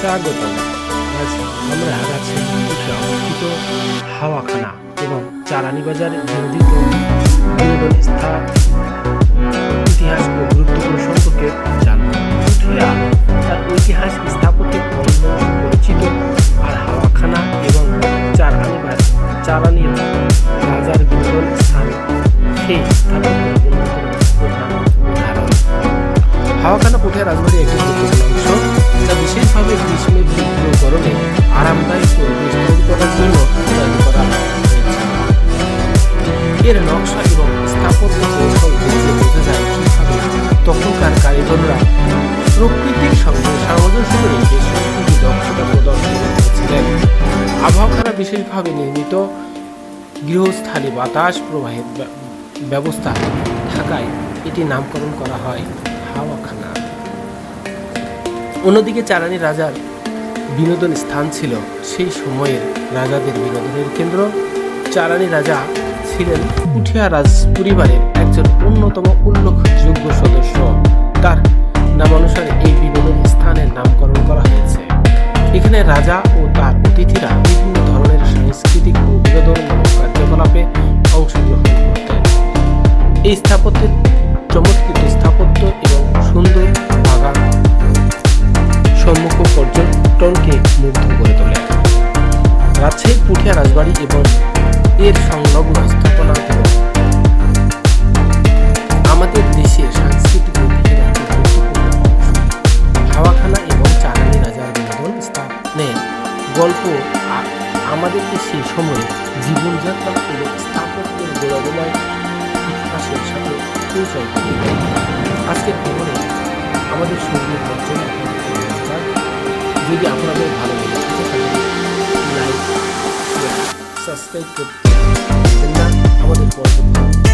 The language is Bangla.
স্বাগত আজ আমরা রাজশাহী থেকে অবস্থিত হাওয়াখানা এবং চারানি বাজার বিনোদিত বিনোদন স্থান। ইতিহাস ও গুরুত্বপূর্ণ সম্পর্কে জানব তার স্থাপত্যের অন্য পরিচিত আর হাওয়াখানা এবং চারানি বাজার চারানি রাজার বিনোদন স্থান। সেই হাওয়াখানা পুঠিয়া রাজবাড়ির একটি গুরুত্বপূর্ণ অংশ। যা বিশেষভাবে গ্রীষ্মের তীব্র গরমে আরামদায়ক পরিবেশ করার জন্য তৈরি করা হয়েছে। এর নকশা এবং স্থাপত্য কৌশল দেখে বোঝা যায় কীভাবে তখনকার কারিগররা প্রকৃতির সঙ্গে সামঞ্জস্য রেখে সত্যি দক্ষতা প্রদর্শন করেছিলেন। বিশেষভাবে নির্মিত গৃহস্থালী বাতাস প্রবাহের ব্যবস্থা থাকায় এটি নামকরণ করা হয় হাওয়াখানা। অন্যদিকে চারানি রাজার বিনোদন স্থান ছিল সেই সময়ের রাজাদের বিনোদনের কেন্দ্র। চারানি রাজা ছিলেন উঠিয়া রাজ পরিবারের একজন অন্যতম উল্লেখযোগ্য সদস্য। তার নামানুসারে এই বিনোদন স্থানের নামকরণ করা হয়েছে। এখানে রাজা ও তার অতিথিরা বিভিন্ন ধরনের সাংস্কৃতিক ও বিনোদনমূলক কার্যকলাপে অংশগ্রহণ করতেন। এই স্থাপত্যের চমৎকৃত স্থাপত্য মুগ্ধ করে তোলে। রাজশাহীর পুঠিয়া, রাজবাড়ি এবং এর সংলগ্ন স্থাপনাগুলো আমাদের দেশের সাংস্কৃতিক ঐতিহ্যের হাওয়াখানা এবং চারানি রাজার বিনোদন স্থানে গল্প আমাদেরকে সেই সময়ে জীবনযাত্রা এবং স্থাপত্যের গৌরবময় ইতিহাসের সাথে পরিচয় করিয়ে আজকের খবরে আমাদের সঙ্গে যদি আপনাদের সাবস্ক্রাইব করতে না আমাদের পরবর্তী